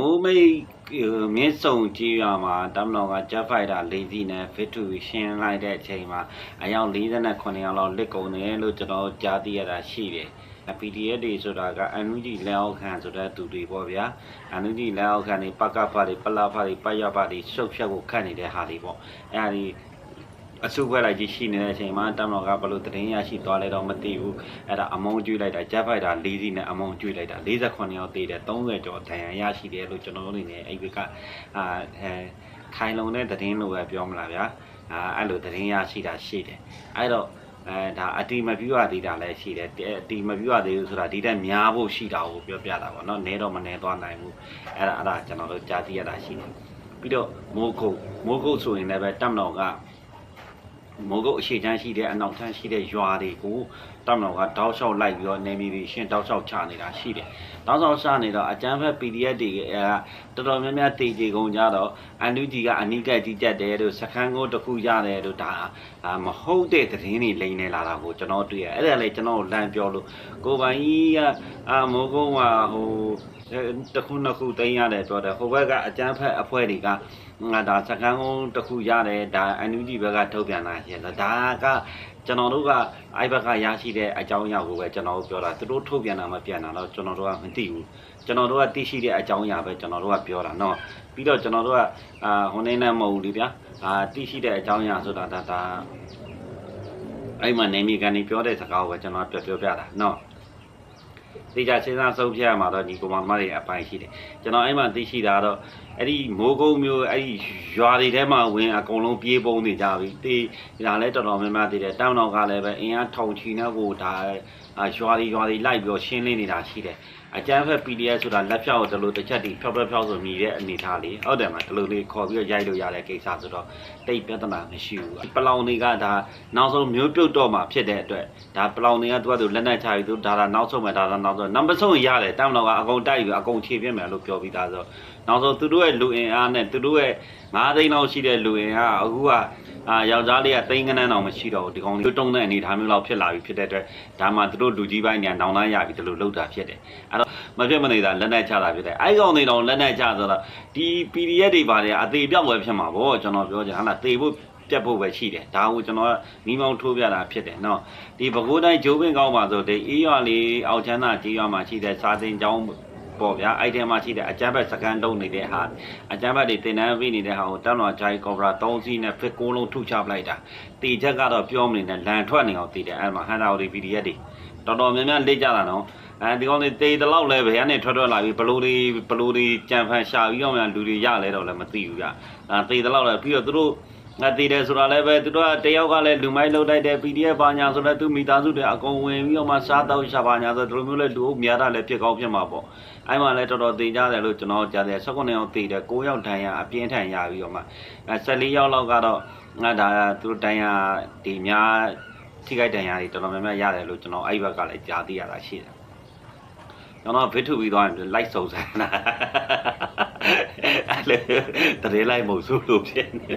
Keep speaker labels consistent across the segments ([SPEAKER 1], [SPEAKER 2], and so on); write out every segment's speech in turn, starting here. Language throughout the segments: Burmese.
[SPEAKER 1] မိုးမိတ်မြင်းစုံကြီးရွာမှာတမတော်က Jet Fighter ၄စီးနဲ့ Victory ရှင်းလိုက်တဲ့အချိန်မှာအယောက်48ယောက်လောက်လက်ကုန်တယ်လို့ကျွန်တော်တို့ကြားသိရတာရှိတယ်။ PDF တွေဆိုတာကအန်နူဂျီလက်အောက်ခံဆိုတဲ့သူတွေပေါ့ဗျာအန်နူဂျီလက်အောက်ခံတွေပကဖာတွေပလာဖာတွေပယဖာတွေရှုပ်ဖြတ်ကိုခတ်နေတဲ့ဟာတွေပေါ့အဲ့ဒါဒီ အစုဖွဲ့လိုက်ကြီးရှိနေတဲ့အချိန်မှာတမတော်ကဘလို့တရင်ရရှိသွားလဲတော့မသိဘူးအဲ့ဒါအမုံကျွေးလိုက်တာ Jet Fighter ၄စီးနဲ့အမုံကျွေးလိုက်တာ48ယောက်သေးတယ်30ကျော်ဒဏ်ရာရရှိတယ်လို့ကျွန်တော်တို့အနေနဲ့အဲ့ဒီကအာအဲခိုင်လုံတဲ့တရင်လို့ပဲပြောမလားဗျာအာအဲ့လိုတရင်ရရှိတာရှိတယ်အဲ့တော့အဲဒါအတီမပြူရသေးတာလည်းရှိတယ်အတီမပြူရသေးဘူးဆိုတာဒီတက်များဖို့ရှိတာကိုပြောပြတာပေါ့နော်နဲတော့မနဲသွားနိုင်ဘူးအဲ့ဒါအဲ့ဒါကျွန်တော်တို့ကြားသိရတာရှိတယ်ပြီးတော့မိုးခုတ်မိုးခုတ်ဆိုရင်လည်းပဲတက်မတော်က မိုးကုတ်အရှိချမ်းရှိတဲ့အနောက်ချမ်းရှိတဲ့ရွာတွေကိုတောက်တော်ကတောက်လျှောက်လိုက်ပြီးတော့နေမီပြီးရှင်းတောက်လျှောက်ချနေတာရှိတယ်။တောက်လျှောက်ချနေတော့အကျန်းဖက် PDF တွေအဲတော်တော်များများတည်ကြည်ကုန်ကြတော့အန်တူဂျီကအနိကက်ကြီးကြက်တယ်လို့စခန်းကိုတစ်ခုရတယ်လို့ဒါအာမဟုတ်တဲ့သတင်းတွေလိမ့်နေလာတာကိုကျွန်တော်တွေ့ရအဲ့ဒါလည်းကျွန်တော်လမ်းပြောလို့ကိုပိုင်ကြီးက အာမိုးကုန်းကဟိုတစ်ခုနှစ်ခုသိမ်းရတယ်ပြောတယ်ဟိုဘက်ကအကျန်းဖက်အဖွဲ့တွေကငါဒါစကန်းကုန်းတစ်ခုရတယ်ဒါအန်ယူဂျီဘက်ကထုတ်ပြန်တာရှင်ဒါကကျွန်တော်တို့ကအိုက်ဘက်ကရရှိတဲ့အကြောင်းအရာကိုပဲကျွန်တော်တို့ပြောတာသူတို့ထုတ်ပြန်တာမပြန်တာတော့ကျွန်တော်တို့ကမသိဘူးကျွန်တော်တို့ကသိရှိတဲ့အကြောင်းအရာပဲကျွန်တော်တို့ကပြောတာเนาะပြီးတော့ကျွန်တော်တို့ကအာဟိုနေနဲ့မဟုတ်ဘူးလေဗျာအာသိရှိတဲ့အကြောင်းအရာဆိုတာဒါဒါအဲ့မှာနေမီကန်နေပြောတဲ့စကားကိုပဲကျွန်တော်ပြောပြောပြတာเนาะ သိကြစဉ်းစားဆုံးဖြတ်ရမှာတော့ဒီကောင်မတွေအပိုင်းရှိတယ်ကျွန်တော်အဲ့မှာသိရှိတာတော့အဲ့ဒီမိုးကုံမျိုးအဲ့ဒီရွာတွေထဲမှာဝင်အကုန်လုံးပြေးပုံးနေကြပြီတေးဒါလည်းတော်တော်များများသိတယ်တောင်းတော့ကလည်းပဲအင်အားထောင်ချီနဲ့ကိုဒါရွာတွေရွာတွေလိုက်ပြီးရှင်းလင်းနေတာရှိတယ် အကျန်းဖက် PDF ဆိုတာလက်ဖြောက်တလို့တစ်ချက်တီဖြောက်ဖြောက်ဖြောက်ဆိုမြည်တဲ့အနေထားလေးဟုတ်တယ်မဒီလိုလေးခေါ်ပြီးရိုက်လို့ရတဲ့ကိစ္စဆိုတော့တိတ်ပြဿနာမရှိဘူးပလောင်တွေကဒါနောက်ဆုံးမျိုးပြုတ်တော့မှဖြစ်တဲ့အတွက်ဒါပလောင်တွေကသူကသူလက်နက်ချပြီးသူဒါဒါနောက်ဆုံးမှဒါဒါနောက်ဆုံးနံပါတ်ဆုံးရတယ်တမ်းတော့ကအကုန်တိုက်ပြီးအကုန်ခြေပြင်းမယ်လို့ပြောပြီးသားဆိုနောက်ဆုံးသူတို့ရဲ့လူအင်အားနဲ့သူတို့ရဲ့9သိန်းလောက်ရှိတဲ့လူအင်အားအခုက အာယောက်ျားလေးကသိန်းကနန်းတောင်မရှိတော့ဘူးဒီကောင်လေးတုံးတဲ့အနေထားမျိုးလောက်ဖြစ်လာပြီဖြစ်တဲ့အတွက်ဒါမှသူတို့လူကြီးပိုင်းညာနောင်တန်းရပြီဒီလိုလောက်တာဖြစ်တယ်အဲ့တော့မဖြစ်မနေတာလက်နက်ချတာဖြစ်တယ်အဲ့ကောင်တွေတော့လက်နက်ချဆိုတော့ဒီ PDF တွေပါတယ်အသေးပြောက်ပဲဖြစ်မှာပေါ့ကျွန်တော်ပြောချင်ဟာလားသေဖို့ပြတ်ဖို့ပဲရှိတယ်ဒါကိုကျွန်တော်မိမောင်းထိုးပြတာဖြစ်တယ်เนาะဒီပဲခူးတိုင်းဂျိုးပင်ကောင်းပါဆိုဒီအေးရွာလေးအောက်ချမ်းသာကြီးရွာမှာရှိတဲ့စာသင်ကျောင်း ပေါ့ဗျာအဲ့ဒီမှာရှိတဲ့အကြမ်းဖက်စကန်တုံးနေတဲ့ဟာအကြမ်းဖက်တွေတင်တန်းပေးနေတဲ့ဟာကိုတက်လွန်ဂျိုင်ကော်ဘရာ3စီးနဲ့ဖစ်6လုံးထုချပလိုက်တာတေချက်ကတော့ပြောမနေနဲ့လန်ထွက်နေအောင်တည်တယ်အဲ့မှာဟန်တာဝတီ PDF တွေတော်တော်များများလက်ကြတာနော်အဲဒီကောင်တွေတေးတလောက်လဲဘယ်ကနေထွက်ထွက်လာပြီးဘလို့တွေဘလို့တွေကြံဖန်ရှာပြီးတော့မှလူတွေရလဲတော့လည်းမသိဘူးဗျအဲတေးတလောက်လဲပြီးတော့သူတို့ ငါတည်တယ်ဆိုတာလည်းပဲသူတို့ကတယောက်ကလည်းလူမိုက်လောက်တိုက်တယ် PDF ဘာညာဆိုတော့သူမိသားစုတွေအကုန်ဝင်ပြီးတော့မှစားတော့ရှာပါညာဆိုဒီလိုမျိုးလဲလူအုပ်များတာလည်းဖြစ်ကောင်းဖြစ်မှာပေါ့အဲ့မှာလည်းတော်တော်တည်ကြတယ်လို့ကျွန်တော်ကြားတယ်19ယောက်တည်တယ်9ယောက်တန်ရအပြင်းထန်ရပြီးတော့မှ14ယောက်လောက်ကတော့ငါဒါသူတို့တန်ရဒီများထိခိုက်တန်ရတွေတော်တော်များများရတယ်လို့ကျွန်တော်အဲ့ဘက်ကလည်းကြားသိရတာရှိတယ်ကျွန်တော်ဗစ်ထုပြီးသွားရင်လိုက်စုံစမ်းတာအဲ့ လေတရေလိုက်မဟုတ်ဆိုလို့ဖြစ်နေ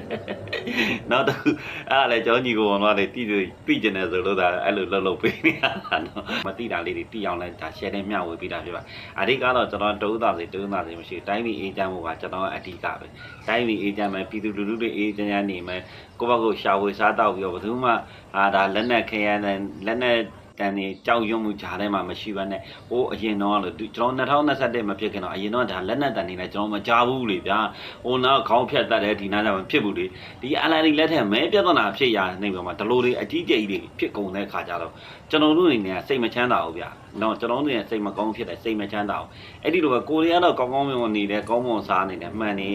[SPEAKER 1] နောက်တစ်ခုအဲ့ဒါလေကျောင်းကြီးကိုကတော့လေတိတိပြကျင်တယ်ဆိုလို့ဒါအဲ့လိုလှုပ်လှုပ်ပေးနေတာနော်မတိတာလေးတွေတိအောင်လဲဒါ share နဲ့မျှဝေပေးတာဖြစ်ပါအဓိကတော့ကျွန်တော်တုံးသားစီတုံးသားစီမရှိတိုင်းပြည်အေးချမ်းမှုကကျွန်တော်အဓိကပဲတိုင်းပြည်အေးချမ်းမယ်ပြည်သူလူထုတွေအေးချမ်းချမ်းနေမယ်ကိုယ့်ဘက်ကိုရှာဝေစားတော့ပြီးတော့ဘယ်သူမှအာဒါလက်နက်ခဲရတဲ့လက်နက် တန်နေကြောက်ရွံ့မှုကြားထဲမှာမရှိဘဲနဲ့ဟိုအရင်တော့လို့ကျွန်တော်2021မဖြစ်ခင်တော့အရင်တော့ဒါလက်နက်တန်နေလဲကျွန်တော်မကြားဘူးလေဗျာဟိုနောက်ခေါင်းဖြတ်တတ်တယ်ဒီနားကျမဖြစ်ဘူးလေဒီ LRD လက်ထက်မဲပြဿနာဖြစ်ရနေပြီမှာဒလိုတွေအကြီးကျယ်ကြီးတွေဖြစ်ကုန်တဲ့ခါကြတော့ကျွန်တော်တို့အနေနဲ့စိတ်မချမ်းသာဘူးဗျာ နော်ကျွန်တော်တို့ရဲ့စိတ်မကောင်းဖြစ်တယ်စိတ်မချမ်းသာဘူးအဲ့ဒီလိုပဲကိုရီးယားတော့ကောင်းကောင်းမွန်မွန်နေတယ်ကောင်းမွန်စားနေတယ်မှန်နေ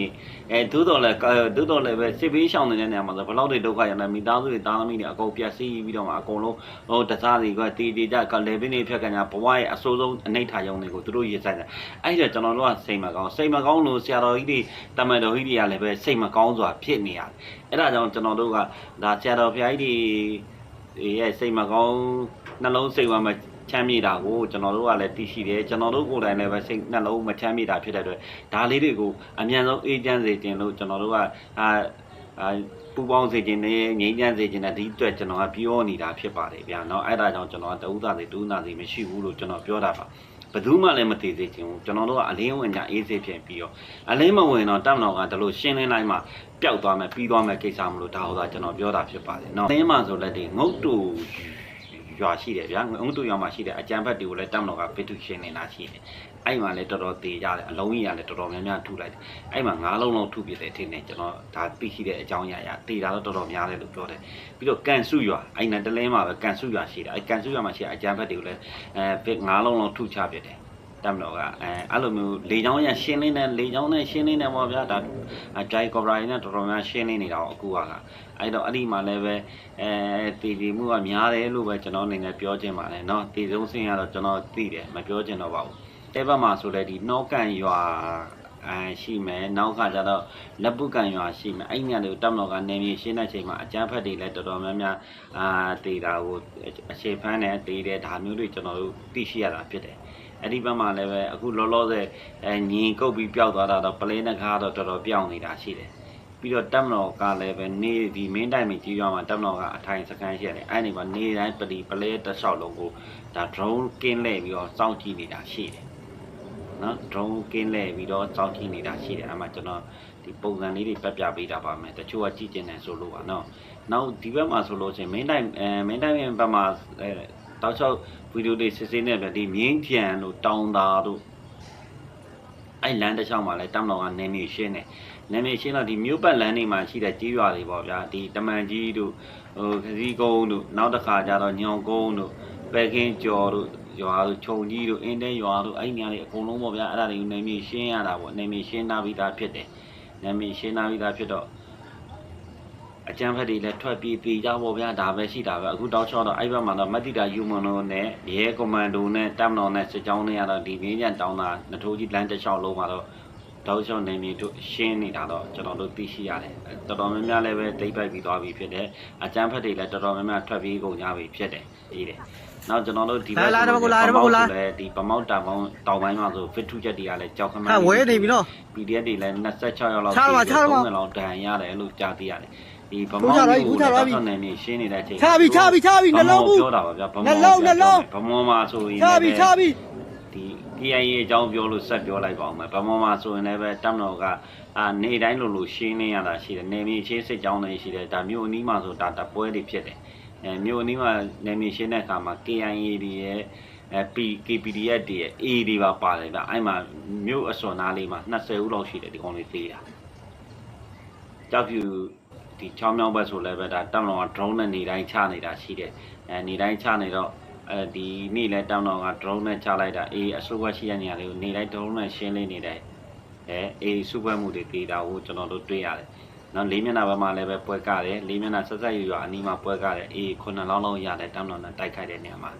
[SPEAKER 1] အဲသို့တော်လည်းသို့တော်လည်းပဲစစ်ပေးရှောင်နေတဲ့နေရာမှာဆိုဘလောက်တွေဒုက္ခရောက်နေမိသားစုတွေတာသမီတွေအကုန်ပြက်စီးပြီးတော့မှအကုန်လုံးဟိုတစားတွေကတီတီကြကလေပင်းတွေဖြတ်ကန်ကြဘဝရဲ့အဆိုးဆုံးအနိဋ္ဌာယုံတွေကိုသူတို့ရေးဆိုင်တယ်အဲ့ဒါကျွန်တော်တို့ကစိတ်မကောင်းစိတ်မကောင်းလို့ဆရာတော်ကြီးတွေတမန်တော်ကြီးတွေကလည်းပဲစိတ်မကောင်းစွာဖြစ်နေရတယ်အဲ့ဒါကြောင့်ကျွန်တော်တို့ကဒါဆရာတော်ဘုရားကြီးတွေရဲ့စိတ်မကောင်းနှလုံးစိတ်ဝမ်းမ ချမ်းမြေတာကိုကျွန်တော်တို့ကလည်းသိရှိတယ်ကျွန်တော်တို့ကိုယ်တိုင်လည်းပဲစိတ်နှလုံးမချမ်းမြေတာဖြစ်တဲ့အတွက်ဒါလေးတွေကိုအမြန်ဆုံးအေးချမ်းစေခြင်းလို့ကျွန်တော်တို့ကအာအာပူပေါင်းစေခြင်းနဲ့ငြိမ်းချမ်းစေခြင်းနဲ့ဒီအတွက်ကျွန်တော်ကပြောနေတာဖြစ်ပါတယ်ဗျာเนาะအဲ့ဒါကြောင့်ကျွန်တော်ကတဦးသားစီဒူးနာစီမရှိဘူးလို့ကျွန်တော်ပြောတာပါ ဘယ်သူမှလည်းမသိသေးချင်ဘူးကျွန်တော်တို့ကအလင်းဝင်ကြအေးစေးဖြစ်ပြီးတော့အလင်းမဝင်တော့တပ်မတော်ကဒါလို့ရှင်းလင်းလိုက်မှပျောက်သွားမယ်ပြီးသွားမယ်ကိစ္စမလို့ဒါဟောတာကျွန်တော်ပြောတာဖြစ်ပါတယ်နော်အလင်းမှာဆိုလက်ဒီငုတ်တူ ရွာရှိတယ်ဗျာငုတ်တူရွာမှာရှိတဲ့အကြံဖက်တွေကိုလည်းတပ်မတော်ကဗစ်တူရှင်းနေတာရှိတယ်အဲ့မှာလည်းတော်တော်သေးကြတယ်အလုံးကြီးကလည်းတော်တော်များများထုလိုက်တယ်အဲ့မှာငါးလုံးလုံးထုပြတယ်ထင်တယ်ကျွန်တော်ဒါသိရှိတဲ့အကြောင်းအရာရတေတာတော့တော်တော်များတယ်လို့ပြောတယ်ပြီးတော့ကန်စုရွာအဲ့နဲ့တလင်းမှာပဲကန်စုရွာရှိတယ်အဲ့ကန်စုရွာမှာရှိတဲ့အကြံဖက်တွေကိုလည်းအဲဗစ်ငါးလုံးလုံးထုချပြတယ် တက်မလို့ကအဲအဲ့လိုမျိုးလေချောင်းရရှင်းလင်းတဲ့လေချောင်းနဲ့ရှင်းလင်းတယ်ပေါ့ဗျာဒါဂျိုင်ကော်ဘရာရင်းနဲ့တော်တော်များရှင်းလင်းနေတာအခုကအဲ့တော့အဲ့ဒီမှာလည်းပဲအဲတည်တည်မှုကများတယ်လို့ပဲကျွန်တော်အနေနဲ့ပြောချင်ပါတယ်เนาะတည်ဆုံးစင်းကတော့ကျွန်တော်သိတယ်မပြောချင်တော့ပါဘူးအဲ့ဘက်မှာဆိုလည်းဒီနှောကန်ရွာအဲရှိမယ်နောက်ကကျတော့လက်ပုကန်ရွာရှိမယ်အဲ့ညလေးကိုတက်မလို့ကနေမြေရှင်းတဲ့ချိန်မှာအကျန်းဖက်တွေလည်းတော်တော်များများအာတည်တာကိုအခြေဖမ်းတယ်တည်တယ်ဒါမျိုးတွေကျွန်တော်တို့သိရှိရတာဖြစ်တယ် အဲ့ဒီဘက်မှာလည်းပဲအခုလောလောဆယ်အဲညီကုတ်ပြီးပျောက်သွားတာတော့ပလဲနှကားတော့တော်တော်ပြောင်းနေတာရှိတယ်ပြီးတော့တက်မတော်ကလည်းပဲနေဒီမင်းတိုင်းမကြီးရွာမှာတက်မတော်ကအထိုင်စကန်ရှိရတယ်အဲ့ဒီမှာနေတိုင်းပလီပလဲတစ်လျှောက်လုံးကိုဒါ drone ကင်းလဲပြီးတော့စောင့်ကြည့်နေတာရှိတယ်နော် drone ကင်းလဲပြီးတော့စောင့်ကြည့်နေတာရှိတယ်အဲ့မှာကျွန်တော်ဒီပုံစံလေးတွေပြပြပေးတာပါမယ်တချို့ကကြည့်ကျင်တယ်ဆိုလို့ပါနော်နောက်ဒီဘက်မှာဆိုလို့ချင်းမင်းတိုင်းအဲမင်းတိုင်းဘက်မှာအဲ တောက်ချောက်ဗီဒီယိုတွေစစ်စစ်နဲ့ပြဒီမြင်းပြန်လို့တောင်းတာတို့အဲ့လမ်းတစ်လျှောက်မှာလဲတမ်တော်ကနေမြေရှင်းတယ်နေမြေရှင်းတော့ဒီမြို့ပတ်လမ်းတွေမှာရှိတဲ့ကြီးရွာတွေပေါ့ဗျာဒီတမန်ကြီးတို့ဟိုခစီကုန်းတို့နောက်တစ်ခါကျတော့ညောင်ကုန်းတို့ပဲခင်းကျော်တို့ရွာတို့ခြုံကြီးတို့အင်းတဲရွာတို့အဲ့ဒီနေရာတွေအကုန်လုံးပေါ့ဗျာအဲ့ဒါတွေကိုနေမြေရှင်းရတာပေါ့နေမြေရှင်းနာပြီးသားဖြစ်တယ်နေမြေရှင်းနာပြီးသားဖြစ်တော့ အကျန်းဖက်တွေလည်းထွက်ပြေးပြေးကြပေါ့ဗျာဒါပဲရှိတာပဲအခုတောက်ချောတော့အဲ့ဘက်မှာတော့မတိတာယူမွန်တို့နဲ့ရဲကွန်မန်ဒိုနဲ့တပ်မတော်နဲ့စစ်ကြောင်းတွေကတော့ဒီပြင်းပြန်တောင်းတာနထိုးကြီးလမ်းတစ်လျှောက်လုံးမှာတော့တောက်ချောနေမြေတို့ရှင်းနေတာတော့ကျွန်တော်တို့သိရှိရတယ်တော်တော်များများလည်းပဲတိတ်ပိုက်ပြီးသွားပြီဖြစ်တယ်အကျန်းဖက်တွေလည်းတော်တော်များများထွက်ပြေးကုန်ကြပြီဖြစ်တယ်ကြီးတယ်နောက်ကျွန်တော်တို့ဒီဘက်လည်းဒီပမောက်တာပေါင်းတောင်ပိုင်းမှာဆို fit to jet တွေကလည်းကြောက်ခမ
[SPEAKER 2] ဟာဝဲနေပြီနော်
[SPEAKER 1] PDF တွေလည်း26ရောက်လောက်
[SPEAKER 2] ချားပါချားပါ
[SPEAKER 1] 30လောက်ဒဏ်ရတယ်လို့ကြားသိရတယ် ဒီဗမောင်း
[SPEAKER 2] ဘူးချသွားပြီ
[SPEAKER 1] ကိုလည်းနေရှင်းနေတဲ့အချိန်
[SPEAKER 2] ချပြီချပြီချပြီနှလုံးဘူး
[SPEAKER 1] ပြောတာပါဗျာဗမောင်း
[SPEAKER 2] နှလုံးနှလုံး
[SPEAKER 1] ဗမောင်းမှာဆိုရင်
[SPEAKER 2] ချပြီချပြီ
[SPEAKER 1] ဒီ KIA အကြောင်းပြောလို့ဆက်ပြောလိုက်ပါအောင်မယ်ဗမောင်းမှာဆိုရင်လည်းပဲတမ်တော်ကအာနေတိုင်းလိုလိုရှင်းနေရတာရှိတယ်နေမြေရှင်းစစ်ကြောင်းတွေရှိတယ်ဒါမျိုးအနီးမှာဆိုဒါတပွဲတွေဖြစ်တယ်အဲမျိုးအနီးမှာနေမြေရှင်းတဲ့အခါမှာ KIA တွေရဲ့အဲ P KPDF တွေရဲ့ A တွေပါပါတယ်ဗျအဲ့မှာမြို့အစော်နားလေးမှာ20ဦးလောက်ရှိတယ်ဒီကောင်လေးသေးတာကြောက်ဖြူ ဒီချောင်းမြောင်းဘက်ဆိုလည်းပဲဒါတမ်လောင်က drone နဲ့နေတိုင်းချနေတာရှိတယ်အဲနေတိုင်းချနေတော့အဲဒီနေ့လဲတမ်လောင်က drone နဲ့ချလိုက်တာအေးအစိုးရရှိတဲ့နေရာလေးကိုနေတိုင်း drone နဲ့ရှင်းလင်းနေတယ်အဲအေးစုပွဲမှုတွေတေးတာကိုကျွန်တော်တို့တွေ့ရတယ်နော်လေးမျက်နှာဘက်မှာလည်းပဲပွဲကတယ်လေးမျက်နှာဆက်ဆက်ရွရွအနီးမှာပွဲကတယ်အေးခုနှစ်လောင်းလုံးရတယ်တမ်လောင်နဲ့တိုက်ခိုက်တဲ့နေရာမှာ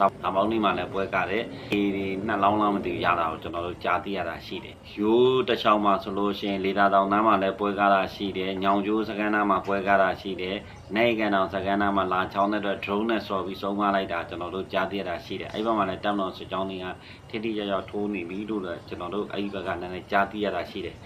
[SPEAKER 1] တော့အမောင်းလေးမှာလည်းပွဲကတယ်အေးဒီနှစ်လောင်းလောင်းမသိဘူးရတာကိုကျွန်တော်တို့ကြားသိရတာရှိတယ်ရိုးတစ်ချောင်းမှာဆိုလို့ရှိရင်လေသာတောင်သားမှာလည်းပွဲကားတာရှိတယ်ညောင်ကျိုးစကန်နာမှာပွဲကားတာရှိတယ်နိုင်ကန်တောင်စကန်နာမှာလာချောင်းတဲ့အတွက် drone နဲ့ဆော်ပြီးဆုံးမလိုက်တာကျွန်တော်တို့ကြားသိရတာရှိတယ်အဲ့ဘက်မှာလည်းတက်မတော်စစ်ကြောင်းတွေကထိတိကျကျထိုးနေပြီလို့လည်းကျွန်တော်တို့အဲ့ဒီဘက်ကလည်းနည်းနည်းကြားသိရတာရှိတယ်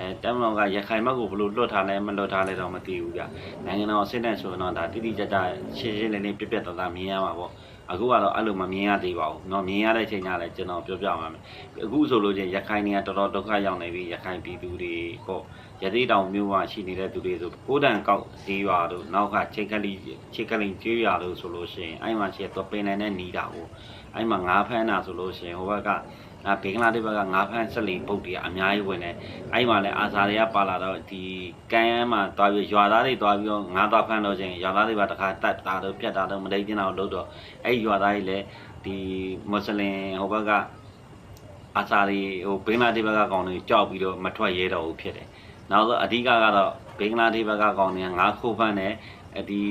[SPEAKER 1] အဲတမ်လောင်ကရခိုင်ဘက်ကိုဘလို့လွတ်ထားလဲမလွတ်ထားလဲတော့မသိဘူးဗျနိုင်ငံတော်အစစ်နဲ့ဆိုရင်တော့ဒါတိတိကျကျရှင်းရှင်းလင်းလင်းပြက်ပြက်သားသားမြင်ရမှာပေါ့ အခုကတော့အဲ့လိုမမြင်ရသေးပါဘူးเนาะမြင်ရတဲ့ချိန်ကလည်းကျွန်တော်ပြောပြပါမယ်အခုဆိုလို့ချင်းရခိုင်တွေကတော်တော်ဒုက္ခရောက်နေပြီရခိုင်ပြည်သူတွေပေါ့ရသေးတောင်မြို့မှာရှိနေတဲ့သူတွေဆိုကိုးတန်ကောက်ဈေးရွာတို့နောက်ကချိတ်ကလေးချိတ်ကလေးကျွေးရွာတို့ဆိုလို့ရှိရင်အဲ့မှာရှိတော့ပင်နိုင်တဲ့နီးတာကိုအဲ့မှာငါးဖမ်းတာဆိုလို့ရှိရင်ဟိုဘက်က အာဘင်္ဂလားဒေ့ရှ်ဘက်ကငါးဖမ်းဆက်လီပုတ်တွေအများကြီးဝင်တယ်အဲ့မှာလည်းအာဇာတွေကပါလာတော့ဒီကန်ရမ်းမှာသွားပြီးရွာသားတွေသွားပြီးတော့ငါးသွားဖမ်းတော့ချင်းရွာသားတွေပါတခါတတ်တာတော့ပြတ်တာတော့မလိမ့်ကျင်တာတော့လို့တော့အဲ့ရွာသားကြီးလည်းဒီမွတ်စလင်ဟိုဘက်ကအာစာတွေဟိုဘင်္ဂလားဒေ့ရှ်ဘက်ကကောင်တွေကြောက်ပြီးတော့မထွက်ရဲတော့ဘူးဖြစ်တယ်။နောက်ဆုံးအဓိကကတော့ဘင်္ဂလားဒေ့ရှ်ဘက်ကကောင်တွေကငါးခိုးဖမ်းတယ်အဒီ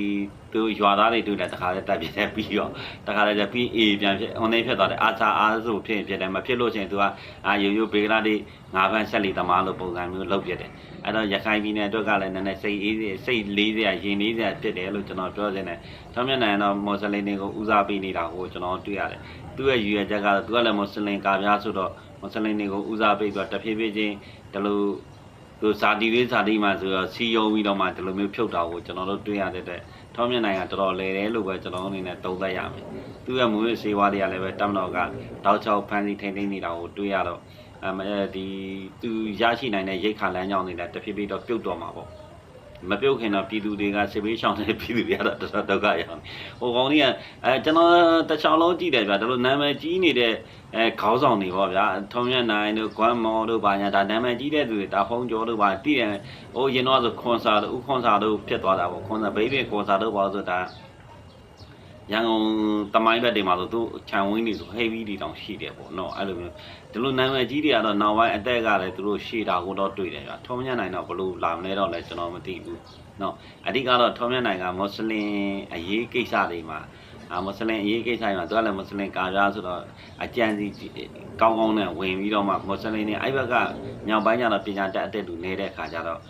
[SPEAKER 1] သူရွာသားတွေတွေ့တယ်တခါလဲတက်ပြတယ်ပြီးတော့တခါလဲကျပြီးအေးပြန်ဖြစ်အွန်လိုင်းဖြစ်သွားတယ်အာစာအားဆိုဖြစ်ရင်ဖြစ်တယ်မဖြစ်လို့ရှိရင်သူကအာရိုးရိုးဘင်္ဂလားဒေ့ရှ်ငါးဖမ်းဆက်လီသမားလို့ပုံစံမျိုးလုပ်ပြတယ်။အဲ့တော့ရခိုင်ပြည်နယ်အတွက်ကလည်းနည်းနည်းစိတ်အေးစိတ်လေးစရာရင်လေးစရာဖြစ်တယ်လို့ကျွန်တော်ပြောချင်တယ်။ကျောင်းမျက်နှာတော့မွတ်စလင်တွေကိုဦးစားပေးနေတာကိုကျွန်တော်တွေ့ရတယ်။သူ့ရဲ့ရည်ရွယ်ချက်ကတော့သူကလည်းမွတ်စလင်ကာပြားဆိုတော့မွတ်စလင်တွေကိုဦးစားပေးပြီးတော့တဖြည်းဖြည်းချင်းဒီလိုသူဇာတိလေးဇာတိမှဆိုတော့စီယုံပြီးတော့မှဒီလိုမျိုးဖြုတ်တာကိုကျွန်တော်တို့တွေ့ရတဲ့အတွက် ထောင်းမြနိုင်ကတော်တော်လဲတယ်လို့ပဲကျွန်တော်အနေနဲ့သုံးသပ်ရမယ်သူ့ရဲ့မူရစေဝါတွေကလည်းပဲတမတော်ကတောက်ချောက်ဖန်စီထိန်ထိန်နေတာကိုတွေ့ရတော့အမဒီသူရရှိနိုင်တဲ့ရိတ်ခါလမ်းကြောင်းတွေလည်းတဖြည်းဖြည်းတော့ပြုတ်တော့မှာပေါ့ မပြုတ်ခင်တော့ပြည်သူတွေကစစ်ဘေးရှောင်တဲ့ပြည်သူတွေကတော့တော်တော်ဒုက္ခရောက်နေဟိုကောင်ကြီးကအဲကျွန်တော်တစ်ချောင်းလုံးကြည့်တယ်ဗျာဒါလိုနာမည်ကြီးနေတဲ့အဲခေါင်းဆောင်တွေပေါ့ဗျာထုံးမြတ်နိုင်တို့ကွမ်မော်တို့ဘာညာဒါနာမည်ကြီးတဲ့သူတွေဒါဖုံးကျော်တို့ဘာတည်တယ်ဟိုရင်တော့ဆိုခွန်စာတို့ဥခွန်စာတို့ဖြစ်သွားတာပေါ့ခွန်စာဘိဘိခွန်စာတို့ဘာလို့ဆိုဒါ ရန်ကုန်တမိုင်းဘက်တွေမှာဆိုသူခြံဝင်းတွေဆိုဟေးဘီတွေတောင်ရှိတယ်ပေါ့နော်အဲ့လိုမျိုးဒီလိုနာမည်ကြီးတွေကတော့နောက်ပိုင်းအသက်ကလည်းသူတို့ရှေ့တာကိုတော့တွေ့တယ်ဗျာထုံးမြတ်နိုင်တော့ဘလို့လာမလဲတော့လဲကျွန်တော်မသိဘူးနော်အဓိကတော့ထုံးမြတ်နိုင်ကမွတ်စလင်အရေးကိစ္စတွေမှာအာမွတ်စလင်အရေးကိစ္စတွေမှာသူကလည်းမွတ်စလင်ကာပြားဆိုတော့အကြံစီကောင်းကောင်းနဲ့ဝင်ပြီးတော့မှမွတ်စလင်တွေအဲ့ဘက်ကမြောက်ပိုင်းကျတော့ပညာတတ်အတက်လူနေတဲ့ခါကျတော့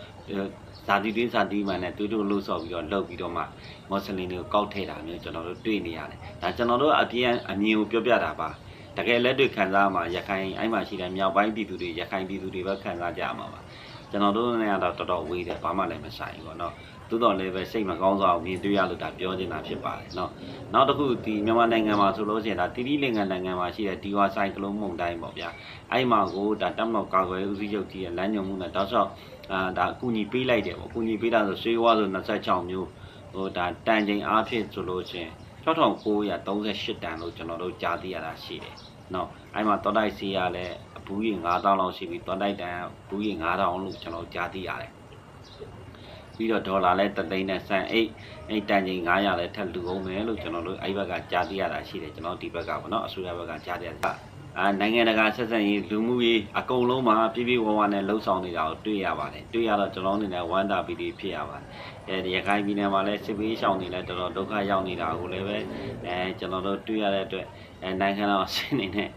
[SPEAKER 1] ဇာတိတွင်းဇာတိမှန်နဲ့တူတူလှုပ်ဆော်ပြီးတော့လှုပ်ပြီးတော့မှမွတ်စလင်တွေကိုကောက်ထည့်တာမျိုးကျွန်တော်တို့တွေ့နေရတယ်ဒါကျွန်တော်တို့အပြင်အမြင်ကိုပြောပြတာပါတကယ်လက်တွေ့ခံစားမှာရခိုင်အဲ့မှာရှိတဲ့မြောက်ပိုင်းပြည်သူတွေရခိုင်ပြည်သူတွေပဲခံစားကြမှာပါကျွန်တော်တို့နဲ့ကတော့တော်တော်ဝေးတယ်ဘာမှလည်းမဆိုင်ဘူးပေါ့နော် သို့တော်လည်းပဲစိတ်မကောင်းစွာမြင်တွေ့ရလို့ဒါပြောနေတာဖြစ်ပါတယ်เนาะနောက်တစ်ခုဒီမြန်မာနိုင်ငံမှာဆိုလို့ရှိရင်ဒါတိတိလင်္ကာနိုင်ငံမှာရှိတဲ့ဒီဝါဆိုင်ကလုံးမုန်တိုင်းပေါ့ဗျာအဲ့မှာကိုဒါတက်မတော်ကာကွယ်ဦးစီးချုပ်ကြီးရဲ့လမ်းညွှန်မှုနဲ့တောက်လျှောက်အာဒါအကူအညီပေးလိုက်တယ်ပေါ့အကူအညီပေးတာဆိုရွှေဝါဆို26မျိုးဟိုဒါတန်ချိန်အားဖြင့်ဆိုလို့ရှိရင်6938တန်လို့ကျွန်တော်တို့ကြားသိရတာရှိတယ်เนาะအဲ့မှာတော်တိုက်စီရလည်းအဘူးကြီး9000လောက်ရှိပြီတော်တိုက်တန်ဘူးကြီး9000လို့ကျွန်တော်ကြားသိရတယ် ပြီးတော့ဒေါ်လာလည်းတသိန်းနဲ့ဆန်အိတ်အိတ်တန်ချိန်900လည်းထပ်လူအောင်မယ်လို့ကျွန်တော်တို့အဲ့ဘက်ကကြားသိရတာရှိတယ်ကျွန်တော်ဒီဘက်ကပေါ့နော်အစိုးရဘက်ကကြားသိရတာအာနိုင်ငံတကာဆက်ဆံရေးလူမှုရေးအကုန်လုံးမှာပြည့်ပြည့်ဝဝနဲ့လှုပ်ဆောင်နေတာကိုတွေ့ရပါတယ်တွေ့ရတော့ကျွန်တော်အနေနဲ့ဝမ်းသာပီတိဖြစ်ရပါတယ်အဲဒီရခိုင်ပြည်နယ်မှာလည်းစစ်ပေးရှောင်နေလဲတော်တော်ဒုက္ခရောက်နေတာကိုလည်းပဲအဲကျွန်တော်တို့တွေ့ရတဲ့အတွက်အဲနိုင်ငံတော်ဆင်းနေတဲ့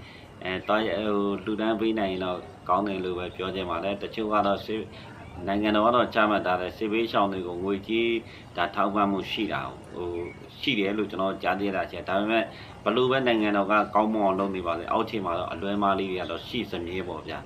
[SPEAKER 1] အဲတော့ဟိုလူတန်းပေးနိုင်ရင်တော့ကောင်းတယ်လို့ပဲပြောချင်ပါတယ်တချို့ကတော့စေ နိုင်ငံတော်ကတော့ချမှတ်ထားတဲ့စေဘေးရှောင်းတွေကိုငွေကြီးဒါထောက်ပံ့မှုရှိတာဟိုရှိတယ်လို့ကျွန်တော်ကြားသိရတာရှိတယ်ဒါပေမဲ့ဘလို့ပဲနိုင်ငံတော်ကကောင်းမွန်အောင်လုပ်နေပါလေအောက်ခြေမှာတော့အလွဲမားလေးတွေကတော့ရှိစမြဲပေါ့ဗျာ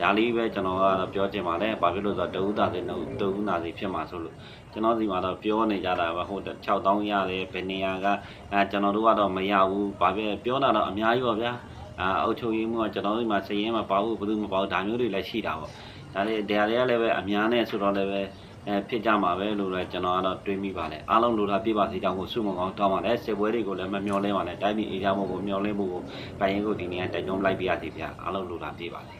[SPEAKER 1] ဒါလေးပဲကျွန်တော်ကတော့ပြောချင်ပါတယ်ဘာဖြစ်လို့ဆိုတော့တဦးသားစီနှုတ်တဦးသားစီဖြစ်မှာဆိုလို့ကျွန်တော်စီမှာတော့ပြောနေကြတာပဲဟို6000ရတယ်ဘယ်နေရာကအဲကျွန်တော်တို့ကတော့မရဘူးဘာဖြစ်ပြောတာတော့အများကြီးပေါ့ဗျာအာအုတ်ချုပ်ရင်းမှုကကျွန်တော်တို့ဒီမှာစည်ရင်မပါဘူးဘယ်သူမပါဘူးဒါမျိုးတွေလည်းရှိတာပေါ့ ဒါတွေတရားတွေကလည်းပဲအများနဲ့ဆိုတော့လည်းပဲအဲဖြစ်ကြမှာပဲလို့လည်းကျွန်တော်ကတော့တွေးမိပါတယ်အားလုံးလိုတာပြပါစီတောင်းကိုစုမကောင်းတောင်းပါတယ်စစ်ပွဲတွေကိုလည်းမမျောလင်းပါနဲ့တိုင်းပြည်အေးချမ်းမှုကိုမျောလင်းမှုကိုပိုင်ရင်ကိုဒီနေ့ကတိုက်တွန်းလိုက်ပြရစီဗျာအားလုံးလိုတာပြပါစေ